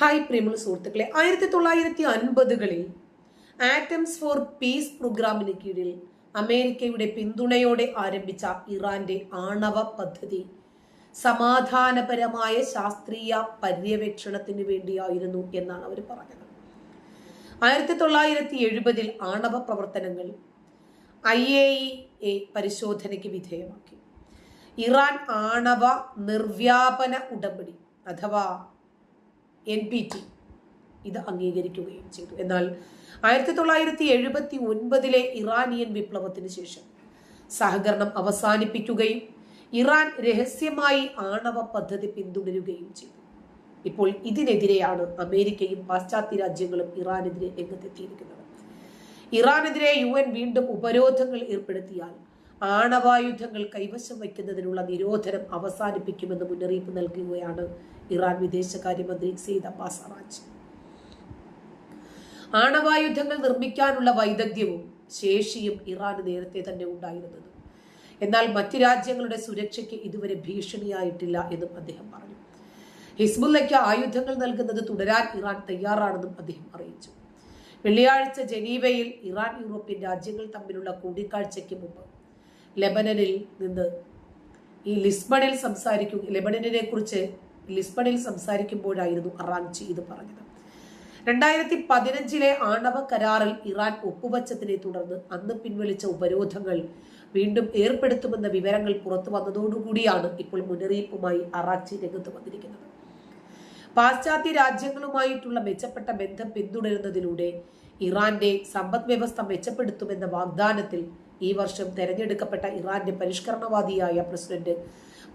Hi പ്രിയമുള്ള സുഹൃത്തുക്കളെ ആയിരത്തി തൊള്ളായിരത്തി അൻപതുകളിൽ ആറ്റംസ് ഫോർ പീസ് പ്രോഗ്രാമിന് കീഴിൽ അമേരിക്കയുടെ പിന്തുണയോടെ ആരംഭിച്ച ഇറാന്റെ ആണവ പദ്ധതി സമാധാനപരമായ ശാസ്ത്രീയ പര്യവേക്ഷണത്തിന് വേണ്ടിയായിരുന്നു എന്നാണ് അവർ പറഞ്ഞത്. ആയിരത്തി തൊള്ളായിരത്തി എഴുപതിൽ ആണവ പ്രവർത്തനങ്ങൾ ഐ എ ഇ പരിശോധനയ്ക്ക് വിധേയമാക്കി. ഇറാൻ ആണവ നിർവ്യാപന ഉടമ്പടി അഥവാ എൻ പി ടി ഇത് അംഗീകരിക്കുകയും ചെയ്തു. എന്നാൽ ആയിരത്തി തൊള്ളായിരത്തി എഴുപത്തി ഒൻപതിലെ ഇറാനിയൻ വിപ്ലവത്തിന് ശേഷം സഹകരണം അവസാനിപ്പിക്കുകയും ഇറാൻ രഹസ്യമായി ആണവ പദ്ധതി പിന്തുടരുകയും ചെയ്തു. ഇപ്പോൾ ഇതിനെതിരെയാണ് അമേരിക്കയും പാശ്ചാത്യ രാജ്യങ്ങളും ഇറാനെതിരെ രംഗത്തെത്തിയിരിക്കുന്നത്. ഇറാനെതിരെ യു എൻ വീണ്ടും ഉപരോധങ്ങൾ ഏർപ്പെടുത്തിയാൽ ആണവായുധങ്ങൾ കൈവശം വയ്ക്കുന്നതിനുള്ള നിരോധനം അവസാനിപ്പിക്കുമെന്ന് മുന്നറിയിപ്പ് നൽകുകയാണ് ഇറാൻ വിദേശകാര്യമന്ത്രി സെയ്ദ് അബ്ബാസ് അറാജ് ആണവായുധങ്ങൾ നിർമ്മിക്കാനുള്ള വൈദഗ്ധ്യവും ശേഷിയും ഇറാൻ നേരത്തെ തന്നെ ഉണ്ടായിരുന്നത്. എന്നാൽ മറ്റ് രാജ്യങ്ങളുടെ സുരക്ഷയ്ക്ക് ഇതുവരെ ഭീഷണിയായിട്ടില്ല എന്നും അദ്ദേഹം പറഞ്ഞു. ഹിസ്ബുല്ലയ്ക്ക് ആയുധങ്ങൾ നൽകുന്നത് തുടരാൻ ഇറാൻ തയ്യാറാണെന്നും അദ്ദേഹം അറിയിച്ചു. വെള്ളിയാഴ്ച ജനീവയിൽ ഇറാൻ യൂറോപ്യൻ രാജ്യങ്ങൾ തമ്മിലുള്ള കൂടിക്കാഴ്ചയ്ക്ക് മുമ്പ് ലെബനനിൽ നിന്ന് ഈ ലിസ്ബണിൽ സംസാരിക്കും ലെബനനെ കുറിച്ച് ലിസ്ബണിൽ സംസാരിക്കുമ്പോഴായിരുന്നു അറാങ്ചി ഇത് പറഞ്ഞത്. രണ്ടായിരത്തി പതിനഞ്ചിലെ ആണവ കരാറിൽ ഇറാൻ ഒപ്പുവച്ചതിനെ തുടർന്ന് അന്ന് പിൻവലിച്ച ഉപരോധങ്ങൾ വീണ്ടും ഏർപ്പെടുത്തുമെന്ന വിവരങ്ങൾ പുറത്തു വന്നതോടുകൂടിയാണ് ഇപ്പോൾ മുന്നറിയിപ്പുമായി അറാച്ചി രംഗത്ത് വന്നിരിക്കുന്നത്. പാശ്ചാത്യ രാജ്യങ്ങളുമായിട്ടുള്ള മെച്ചപ്പെട്ട ബന്ധം പിന്തുടരുന്നതിലൂടെ ഇറാന്റെ സമ്പദ് വ്യവസ്ഥ മെച്ചപ്പെടുത്തുമെന്ന വാഗ്ദാനത്തിൽ ഈ വർഷം തെരഞ്ഞെടുക്കപ്പെട്ട ഇറാന്റെ പരിഷ്കരണവാദിയായ പ്രസിഡന്റ്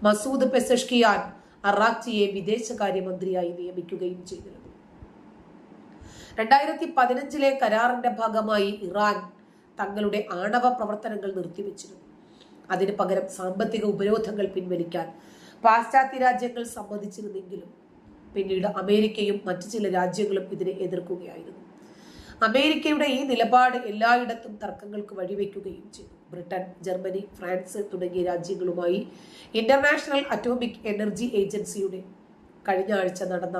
മസൂദ് പെസഷ്കിയാൻ അറാക്ചിയെ വിദേശകാര്യമന്ത്രിയായി നിയമിക്കുകയും ചെയ്തിരുന്നു. രണ്ടായിരത്തി പതിനഞ്ചിലെ കരാറിന്റെ ഭാഗമായി ഇറാൻ തങ്ങളുടെ ആണവ പ്രവർത്തനങ്ങൾ നിർത്തിവെച്ചിരുന്നു. അതിന് പകരം സാമ്പത്തിക ഉപരോധങ്ങൾ പിൻവലിക്കാൻ പാശ്ചാത്യ രാജ്യങ്ങൾ സമ്മതിച്ചിരുന്നെങ്കിലും പിന്നീട് അമേരിക്കയും മറ്റു ചില രാജ്യങ്ങളും ഇതിനെ എതിർക്കുകയായിരുന്നു. അമേരിക്കയുടെ ഈ നിലപാട് എല്ലായിടത്തും തർക്കങ്ങൾക്ക് വഴിവെക്കുകയും ചെയ്തു. ബ്രിട്ടൻ ജർമ്മനി ഫ്രാൻസ് തുടങ്ങിയ രാജ്യങ്ങളുമായി ഇന്റർനാഷണൽ അറ്റോമിക് എനർജി ഏജൻസിയുടെ കഴിഞ്ഞ ആഴ്ച നടന്ന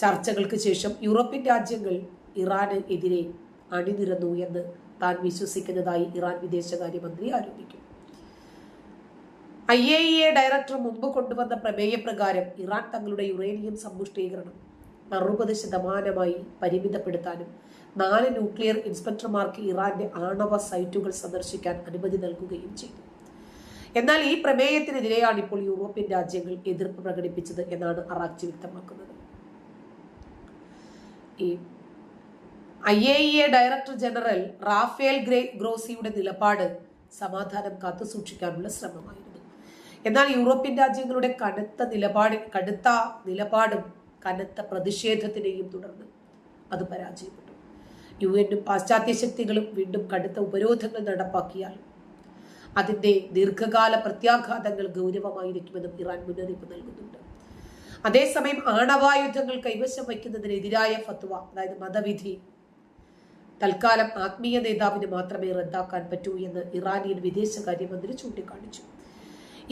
ചർച്ചകൾക്ക് ശേഷം യൂറോപ്യൻ രാജ്യങ്ങൾ ഇറാന് എതിരെ അണിനിരന്നു എന്ന് താൻ വിശ്വസിക്കുന്നതായി ഇറാൻ വിദേശകാര്യമന്ത്രി ആരോപിക്കും. I A E A director മുമ്പ് കൊണ്ടുവന്ന പ്രമേയപ്രകാരം ഇറാൻ തങ്ങളുടെ യുറേനിയം സമ്പുഷ്ടീകരണം അറുപത് ശതമാനമായി പരിമിതപ്പെടുത്താനും നാല് ന്യൂക്ലിയർ ഇൻസ്പെക്ടർമാർക്ക് ഇറാന്റെ ആണവ സൈറ്റുകൾ സന്ദർശിക്കാൻ അനുമതി നൽകുകയും ചെയ്തു. എന്നാൽ ഈ പ്രമേയത്തിനെതിരെയാണ് ഇപ്പോൾ യൂറോപ്യൻ രാജ്യങ്ങൾ എതിർപ്പ് പ്രകടിപ്പിച്ചത് എന്നാണ് അറാക്ചി വ്യക്തമാക്കുന്നത്. ഈ I A E A director general Rafael grey ഗ്രോസിയുടെ നിലപാട് സമാധാനം കാത്തുസൂക്ഷിക്കാനുള്ള ശ്രമമായിരുന്നു. എന്നാൽ യൂറോപ്യൻ രാജ്യങ്ങളുടെ കടുത്ത നിലപാട് കടുത്ത നിലപാടും കനത്ത പ്രതിഷേധത്തിനെയും തുടർന്ന് അത് പരാജയപ്പെട്ടു. യു എനും പാശ്ചാത്യ ശക്തികളും വീണ്ടും കടുത്ത ഉപരോധങ്ങൾ നടപ്പാക്കിയാൽ അതിന്റെ ദീർഘകാല പ്രത്യാഘാതങ്ങൾ ഗൗരവമായിരിക്കുമെന്നും ഇറാൻ മുന്നറിയിപ്പ് നൽകുന്നുണ്ട്. അതേസമയം ആണവായുധങ്ങൾ കൈവശം വയ്ക്കുന്നതിനെതിരായ ഫത്വ അതായത് മതവിധി തൽക്കാലം ആത്മീയ നേതാവിന് മാത്രമേ റദ്ദാക്കാൻ പറ്റൂ എന്ന് ഇറാനിയൻ വിദേശകാര്യമന്ത്രി ചൂണ്ടിക്കാണിച്ചു.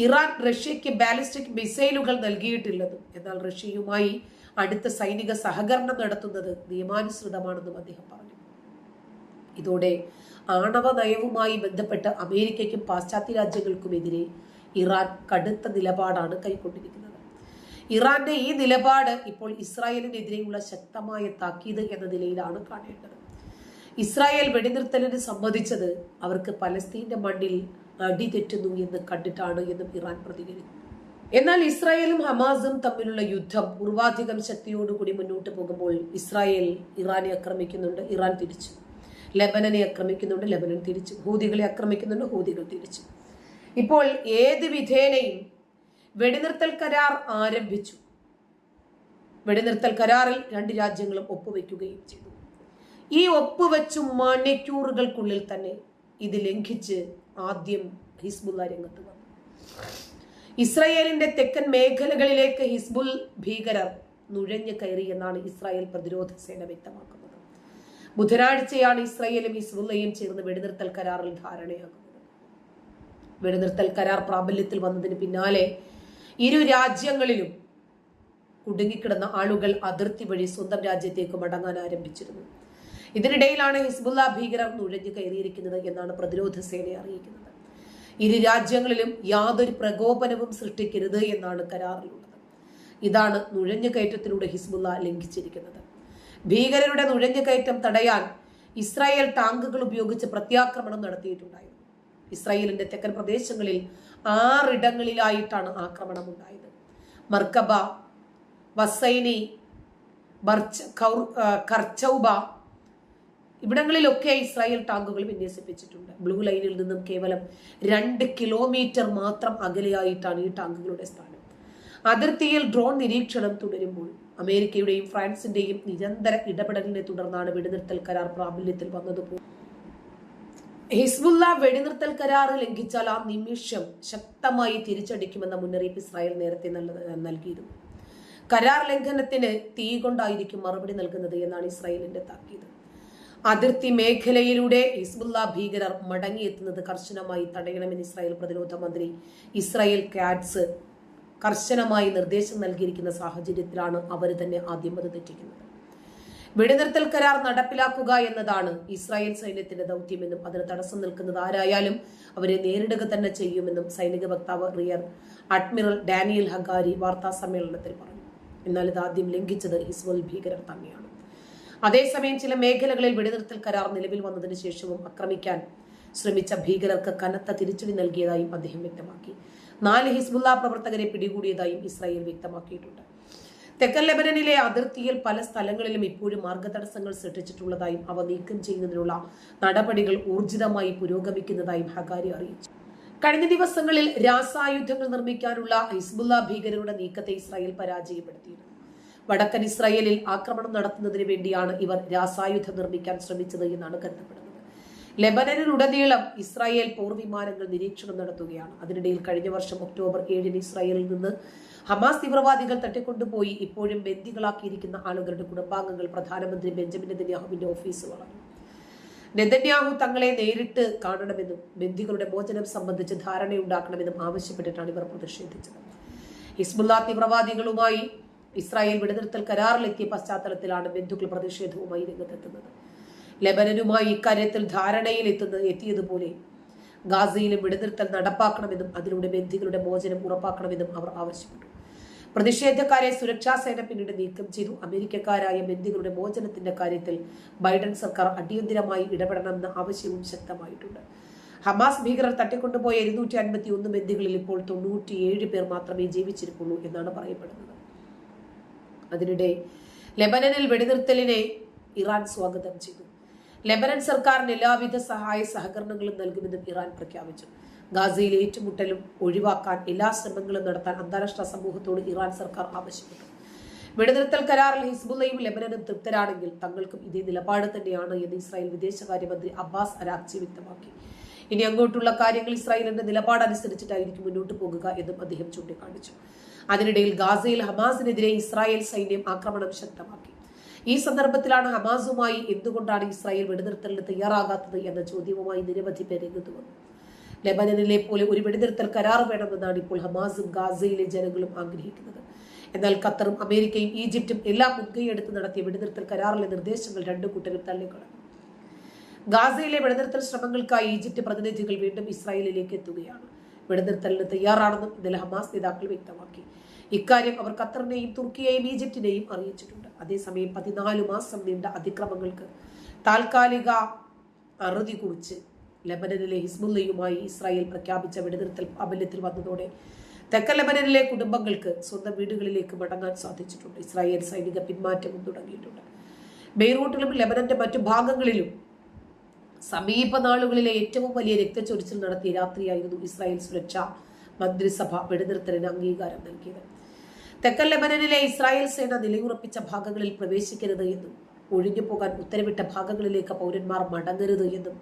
ഇറാൻ റഷ്യയ്ക്ക് ബാലിസ്റ്റിക് മിസൈലുകൾ നൽകിയിട്ടില്ലെന്നും എന്നാൽ റഷ്യയുമായി അടുത്ത സൈനിക സഹകരണം നടത്തുന്നത് നിയമാനുസൃതമാണെന്നും അദ്ദേഹം പറഞ്ഞു. ഇതോടെ ആണവ നയവുമായി ബന്ധപ്പെട്ട് അമേരിക്കയ്ക്കും പാശ്ചാത്യ രാജ്യങ്ങൾക്കുമെതിരെ ഇറാൻ കടുത്ത നിലപാടാണ് കൈക്കൊണ്ടിരിക്കുന്നത്. ഇറാന്റെ ഈ നിലപാട് ഇപ്പോൾ ഇസ്രായേലിനെതിരെയുള്ള ശക്തമായ താക്കീത് എന്ന നിലയിലാണ് കാണേണ്ടത്. ഇസ്രായേൽ വെടിനിർത്തലിന് സംബന്ധിച്ചത് അവർക്ക് പലസ്തീന്റെ മണ്ണിൽ അടി തെറ്റുന്നു എന്ന് കണ്ടിട്ടാണ് എന്നും ഇറാൻ പ്രതികരിക്കുന്നു. എന്നാൽ ഇസ്രായേലും ഹമാസും തമ്മിലുള്ള യുദ്ധം പൂർവാധികം ശക്തിയോടുകൂടി മുന്നോട്ട് പോകുമ്പോൾ ഇസ്രായേൽ ഇറാനെ ആക്രമിക്കുന്നുണ്ട്. ഇറാൻ തിരിച്ചു. ലെബനനെ ആക്രമിക്കുന്നുണ്ട് ലെബനൻ തിരിച്ചു. ഹൂതികളെ ആക്രമിക്കുന്നുണ്ട് ഹൂതികൾ തിരിച്ചു. ഇപ്പോൾ ഏത് വിധേനയും വെടിനിർത്തൽ കരാർ ആരംഭിച്ചു. വെടിനിർത്തൽ കരാറിൽ രണ്ട് രാജ്യങ്ങളും ഒപ്പുവെക്കുകയും ചെയ്തു. ഈ ഒപ്പുവെച്ചു മണിക്കൂറുകൾക്കുള്ളിൽ തന്നെ ഇത് ലംഘിച്ച് ആദ്യം ഹിസ്ബുല്ല രംഗത്ത് വന്നു. ഇസ്രായേലിന്റെ തെക്കൻ മേഖലകളിലേക്ക് ഹിസ്ബുൽ ഭീകരർ നുഴഞ്ഞു കയറി എന്നാണ് ഇസ്രായേൽ പ്രതിരോധ സേന വ്യക്തമാക്കുന്നത്. ബുധനാഴ്ചയാണ് ഇസ്രയേലും ഹിസ്ബുല്ലയും ചേർന്ന് വെടിനിർത്തൽ കരാറിൽ ധാരണയാകുന്നത്. വെടിനിർത്തൽ കരാർ പ്രാബല്യത്തിൽ വന്നതിന് പിന്നാലെ ഇരു രാജ്യങ്ങളിലും കുടുങ്ങിക്കിടന്ന ആളുകൾ അതിർത്തി വഴി സ്വന്തം രാജ്യത്തേക്ക് മടങ്ങാൻ ആരംഭിച്ചിരുന്നു. ഇതിനിടയിലാണ് ഹിസ്ബുല്ല ഭീകരർ നുഴഞ്ഞു കയറിയിരിക്കുന്നത് എന്നാണ് പ്രതിരോധ സേന അറിയിക്കുന്നത്. ഇരു രാജ്യങ്ങളിലും യാതൊരു പ്രകോപനവും സൃഷ്ടിക്കരുത് എന്നാണ് കരാറിലുള്ളത്. ഇതാണ് നുഴഞ്ഞുകയറ്റത്തിലൂടെ ഹിസ്ബുല്ല ലംഘിച്ചിരിക്കുന്നത്. ഭീകരരുടെ നുഴഞ്ഞുകയറ്റം തടയാൻ ഇസ്രായേൽ ടാങ്കുകൾ ഉപയോഗിച്ച് പ്രത്യാക്രമണം നടത്തിയിട്ടുണ്ടായിരുന്നു. ഇസ്രായേലിന്റെ തെക്കൻ പ്രദേശങ്ങളിൽ ആറിടങ്ങളിലായിട്ടാണ് ആക്രമണം ഉണ്ടായത് മർക്കബ വസൈനി കർച്ചൗബ ഇവിടങ്ങളിലൊക്കെ ഇസ്രായേൽ ടാങ്കുകൾ വിന്യസിപ്പിച്ചിട്ടുണ്ട്. ബ്ലൂ ലൈനിൽ നിന്നും കേവലം രണ്ട് കിലോമീറ്റർ മാത്രം അകലെയായിട്ടാണ് ഈ ടാങ്കുകളുടെ സ്ഥാനം. അതിർത്തിയിൽ ഡ്രോൺ നിരീക്ഷണം തുടരുമ്പോൾ അമേരിക്കയുടെയും ഫ്രാൻസിന്റെയും നിരന്തര ഇടപെടലിനെ തുടർന്നാണ് വെടിനിർത്തൽ കരാർ പ്രാബല്യത്തിൽ വന്നത്. ഹിസ്ബുല്ല വെടിനിർത്തൽ കരാർ ലംഘിച്ചാൽ ആ നിമിഷം ശക്തമായി തിരിച്ചടിക്കുമെന്ന മുന്നറിയിപ്പ് ഇസ്രായേൽ നേരത്തെ നൽകിയിരുന്നു. കരാർ ലംഘനത്തിന് തീ കൊണ്ടായിരിക്കും മറുപടി നൽകുന്നത് എന്നാണ് ഇസ്രായേലിന്റെ താക്കീത്. അതിർത്തി മേഖലയിലൂടെ ഹിസ്ബുല്ല ഭീകരർ മടങ്ങിയെത്തുന്നത് കർശനമായി തടയണമെന്ന് ഇസ്രായേൽ പ്രതിരോധ മന്ത്രി ഇസ്രായേൽ കാറ്റ്സ് കർശനമായി നിർദ്ദേശം നൽകിയിരിക്കുന്ന സാഹചര്യത്തിലാണ് അവർ തന്നെ ആദ്യം അത് തെറ്റിക്കുന്നത്. വെടിനിർത്തൽ കരാർ നടപ്പിലാക്കുക എന്നതാണ് ഇസ്രായേൽ സൈന്യത്തിന്റെ ദൗത്യമെന്നും അതിന് തടസ്സം നിൽക്കുന്നത് ആരായാലും അവരെ നേരിടുക തന്നെ ചെയ്യുമെന്നും സൈനിക വക്താവ് റിയർ അഡ്മിറൽ ഡാനിയൽ ഹഗാരി വാർത്താ സമ്മേളനത്തിൽ പറഞ്ഞു. എന്നാൽ ഇത് ആദ്യം ലംഘിച്ചത് ഹിസ്ബുൽ ഭീകരർ തന്നെയാണ്. അതേസമയം ചില മേഖലകളിൽ വെടിനിർത്തൽ കരാർ നിലവിൽ വന്നതിന് ശേഷവും ആക്രമിക്കാൻ ശ്രമിച്ച ഭീകരർക്ക് കനത്ത തിരിച്ചടി നൽകിയതായും അദ്ദേഹം വ്യക്തമാക്കി. നാല് ഹിസ്ബുല്ല പ്രവർത്തകരെ പിടികൂടിയതായും ഇസ്രായേൽ വ്യക്തമാക്കിയിട്ടുണ്ട്. തെക്കൻ ലെബനനിലെ അതിർത്തിയിൽ പല സ്ഥലങ്ങളിലും ഇപ്പോഴും മാർഗതടസ്സങ്ങൾ സൃഷ്ടിച്ചിട്ടുള്ളതായും അവ നീക്കം ചെയ്യുന്നതിനുള്ള നടപടികൾ ഊർജിതമായി പുരോഗമിക്കുന്നതായും ഹഗാരി അറിയിച്ചു. കഴിഞ്ഞ ദിവസങ്ങളിൽ രാസായുധങ്ങൾ നിർമ്മിക്കാനുള്ള ഹിസ്ബുല്ല ഭീകരരുടെ നീക്കത്തെ ഇസ്രായേൽ പരാജയപ്പെടുത്തിയിരുന്നു. വടക്കൻ ഇസ്രായേലിൽ ആക്രമണം നടത്തുന്നതിന് വേണ്ടിയാണ് ഇവർ രാസായുധം നിർമ്മിക്കാൻ ശ്രമിച്ചത് എന്നാണ് കരുതപ്പെടുന്നത്. ലെബനനിലുടനീളം ഇസ്രായേൽ പോർവിമാനങ്ങൾ നിരീക്ഷണം നടത്തുകയാണ്. അതിനിടയിൽ കഴിഞ്ഞ വർഷം ഒക്ടോബർ ഏഴിന് ഇസ്രായേലിൽ നിന്ന് ഹമാസ് തീവ്രവാദികൾ തട്ടിക്കൊണ്ടുപോയി. ഇപ്പോഴും ബന്ദികളാക്കിയിരിക്കുന്ന ആളുകളുടെ കുടുംബാംഗങ്ങൾ പ്രധാനമന്ത്രി ബെഞ്ചമിൻ നെതന്യാഹുവിന്റെ ഓഫീസ് വളർന്നു. നെതന്യാഹു തങ്ങളെ നേരിട്ട് കാണണമെന്നും ബന്ദികളുടെ മോചനം സംബന്ധിച്ച് ധാരണയുണ്ടാക്കണമെന്നും ആവശ്യപ്പെട്ടിട്ടാണ് ഇവർ പ്രതിഷേധിച്ചത്. ഹിസ്ബുല്ല തീവ്രവാദികളുമായി ഇസ്രായേൽ വെടിനിർത്തൽ കരാറിലെത്തിയ പശ്ചാത്തലത്തിലാണ് ബന്ധുക്കൾ പ്രതിഷേധവുമായി രംഗത്തെത്തുന്നത്. ലെബനനുമായി ഇക്കാര്യത്തിൽ ധാരണയിൽ എത്തുന്നത് എത്തിയതുപോലെ ഗാസയിലും വെടിനിർത്തൽ നടപ്പാക്കണമെന്നും അതിലൂടെ ബന്ധികളുടെ മോചനം ഉറപ്പാക്കണമെന്നും അവർ ആവശ്യപ്പെട്ടു. പ്രതിഷേധക്കാരെ സുരക്ഷാ സേന പിന്നീട് നീക്കം ചെയ്തു. അമേരിക്കക്കാരായ ബന്ധികളുടെ മോചനത്തിന്റെ കാര്യത്തിൽ ബൈഡൻ സർക്കാർ അടിയന്തിരമായി ഇടപെടണമെന്ന ആവശ്യവും ശക്തമായിട്ടുണ്ട്. ഹമാസ് ഭീകരർ തട്ടിക്കൊണ്ടുപോയ ഇരുന്നൂറ്റി അൻപത്തി ഒന്ന് ബന്ധികളിൽ ഇപ്പോൾ തൊണ്ണൂറ്റിയേഴ് പേർ മാത്രമേ ജീവിച്ചിരിക്കുള്ളൂ എന്നാണ് പറയപ്പെടുന്നത്. അതിനിടെ ലെബനനിൽ വെടിനിർത്തലിനെ ഇറാൻ സ്വാഗതം ചെയ്തു. ലെബനൻ സർക്കാരിന് എല്ലാവിധ സഹായ സഹകരണങ്ങളും നൽകുമെന്നും ഇറാൻ പ്രഖ്യാപിച്ചു. ഗാസയിൽ ഏറ്റുമുട്ടലും ഒഴിവാക്കാൻ എല്ലാ ശ്രമങ്ങളും നടത്താൻ അന്താരാഷ്ട്ര സമൂഹത്തോട് ഇറാൻ സർക്കാർ ആവശ്യപ്പെട്ടു. വെടിനിർത്തൽ കരാറിൽ ഹിസ്ബുല്ലയും ലെബനനും തൃപ്തരാണെങ്കിൽ തങ്ങൾക്കും ഇതേ നിലപാട് തന്നെയാണ് എന്ന് ഇസ്രായേൽ വിദേശകാര്യമന്ത്രി അബ്ബാസ് അരാക്ചി വ്യക്തമാക്കി. ഇനി അങ്ങോട്ടുള്ള കാര്യങ്ങൾ ഇസ്രായേലിന്റെ നിലപാടനുസരിച്ചിട്ടായിരിക്കും മുന്നോട്ട് പോകുക എന്നും അദ്ദേഹം ചൂണ്ടിക്കാണിച്ചു. അതിനിടയിൽ ഗാസയിൽ ഹമാസിനെതിരെ ഇസ്രായേൽ സൈന്യം ആക്രമണം ശക്തമാക്കി. ഈ സന്ദർഭത്തിലാണ് ഹമാസുമായി എന്തുകൊണ്ടാണ് ഇസ്രായേൽ വെടിനിർത്തലിന് തയ്യാറാകാത്തത് എന്ന ചോദ്യവുമായി നിരവധി പേർ രംഗത്ത് വന്നു. ലെബനനിലെ പോലെ ഒരു വെടിനിർത്തൽ കരാർ വേണമെന്നാണ് ഇപ്പോൾ ഹമാസും ഗാസയിലെ ജനങ്ങളും ആഗ്രഹിക്കുന്നത്. എന്നാൽ ഖത്തറും അമേരിക്കയും ഈജിപ്തും എല്ലാം മുൻകൈയെടുത്ത് നടത്തിയ വെടിനിർത്തൽ കരാറിലെ നിർദ്ദേശങ്ങൾ രണ്ടു കൂട്ടരും തള്ളിക്കളഞ്ഞു. ഗാസയിലെ വെടിനിർത്തൽ ശ്രമങ്ങൾക്കായി ഈജിപ്ത് പ്രതിനിധികൾ വീണ്ടും ഇസ്രായേലിലേക്ക് എത്തുകയാണ്. വെടിനിർത്തലിന് തയ്യാറാണെന്നും ഇന്നലെ ഹമാസ് നേതാക്കൾ വ്യക്തമാക്കി. ഇക്കാര്യം അവർ ഖത്തറിനെയും തുർക്കിയെയും ഈജിപ്തിനെയും അറിയിച്ചിട്ടുണ്ട്. അതേസമയം പതിനാല് മാസം നീണ്ട അതിക്രമങ്ങൾക്ക് താൽക്കാലിക അറുതി കുറിച്ച് ലബനനിലെ ഹിസ്ബുല്ലയുമായി ഇസ്രായേൽ പ്രഖ്യാപിച്ച വെടിനിർത്തൽ പ്രാബല്യത്തിൽ വന്നതോടെ തെക്കൻ ലബനനിലെ കുടുംബങ്ങൾക്ക് സ്വന്തം വീടുകളിലേക്ക് മടങ്ങാൻ സാധിച്ചിട്ടുണ്ട്. ഇസ്രായേൽ സൈനിക പിന്മാറ്റവും തുടങ്ങിയിട്ടുണ്ട്. ബെയ്റൂട്ടിലും ലബനന്റെ മറ്റു ഭാഗങ്ങളിലും സമീപ നാളുകളിലെ ഏറ്റവും വലിയ രക്തച്ചൊരിച്ചിൽ നടത്തിയ രാത്രിയായിരുന്നു ഇസ്രായേൽ സുരക്ഷാ മന്ത്രിസഭ വെടിനിർത്തലിന് അംഗീകാരം നൽകിയത്. തെക്കൻ ലെബനനിലെ ഇസ്രായേൽ സേന നിലയുറപ്പിച്ച ഭാഗങ്ങളിൽ പ്രവേശിക്കരുത് എന്നും ഒഴിഞ്ഞു പോകാൻ ഉത്തരവിട്ട ഭാഗങ്ങളിലേക്ക് പൗരന്മാർ മടങ്ങരുത് എന്നും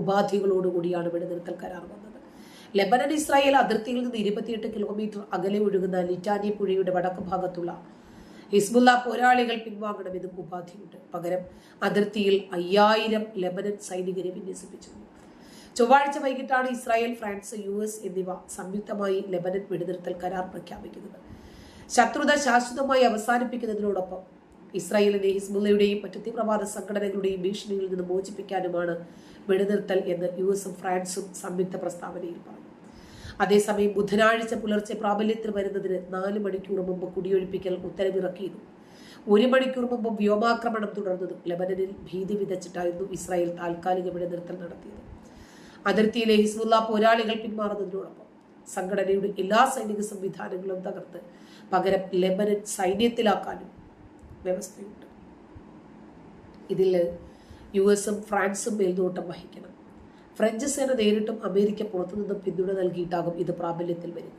ഉപാധികളോടുകൂടിയാണ് വെടിനിർത്തൽ കരാർ വന്നത്. ലെബനൻ ഇസ്രായേൽ അതിർത്തിയിൽ നിന്ന് ഇരുപത്തിയെട്ട് കിലോമീറ്റർ അകലെ ഒഴുകുന്ന ലിറ്റാനി പുഴയുടെ വടക്ക് ഭാഗത്തുള്ള ഹിസ്ബുല്ല പോരാളികൾ പിൻവാങ്ങണമെന്നും ഉപാധിയുണ്ട്. പകരം അതിർത്തിയിൽ അയ്യായിരം ലെബനൻ സൈനികരെ വിന്യസിപ്പിച്ചിരുന്നു. ചൊവ്വാഴ്ച വൈകിട്ടാണ് ഇസ്രായേൽ ഫ്രാൻസ് യു എന്നിവ സംയുക്തമായി ലെബനൻ വെടിനിർത്തൽ കരാർ പ്രഖ്യാപിക്കുന്നത്. ശത്രുത ശാശ്വതമായി അവസാനിപ്പിക്കുന്നതിനോടൊപ്പം ഇസ്രായേലിനെ ഹിസ്ബുള്ളയുടെയും മറ്റു തീവ്രവാദ സംഘടനകളുടെയും ഭീഷണിയിൽ നിന്ന് മോചിപ്പിക്കാനുമാണ് വെടിനിർത്തൽ എന്ന് യു എസും ഫ്രാൻസും സംയുക്ത പ്രസ്താവനയിൽ പറഞ്ഞു. അതേസമയം ബുധനാഴ്ച പുലർച്ചെ പ്രാബല്യത്തിൽ വരുന്നതിന് നാല് മണിക്കൂർ മുമ്പ് കുടിയൊഴിപ്പിക്കൽ ഉത്തരവിറക്കിയിരുന്നു. ഒരു മണിക്കൂർ മുമ്പ് വ്യോമാക്രമണം തുടർന്നതും ലെബനനിൽ ഭീതി വിതച്ചിട്ടായിരുന്നു ഇസ്രായേൽ താൽക്കാലിക വെടിനിർത്തൽ നടത്തിയത്. അതിർത്തിയിലെ ഹിസ്ബുല്ല പോരാളികൾ പിന്മാറുന്നതിനോടൊപ്പം സംഘടനയുടെ എല്ലാ സൈനിക സംവിധാനങ്ങളും തകർത്ത് പകരം ലെബനൻ സൈന്യത്തിലാക്കാനും വ്യവസ്ഥയുണ്ട്. ഇതിൽ യു എസും ഫ്രാൻസും മേൽനോട്ടം വഹിക്കണം. ഫ്രഞ്ച് സേന നേരിട്ടും അമേരിക്ക പുറത്തുനിന്നും പിന്തുണ നൽകിയിട്ടാകും ഇത് പ്രാബല്യത്തിൽ വരിക.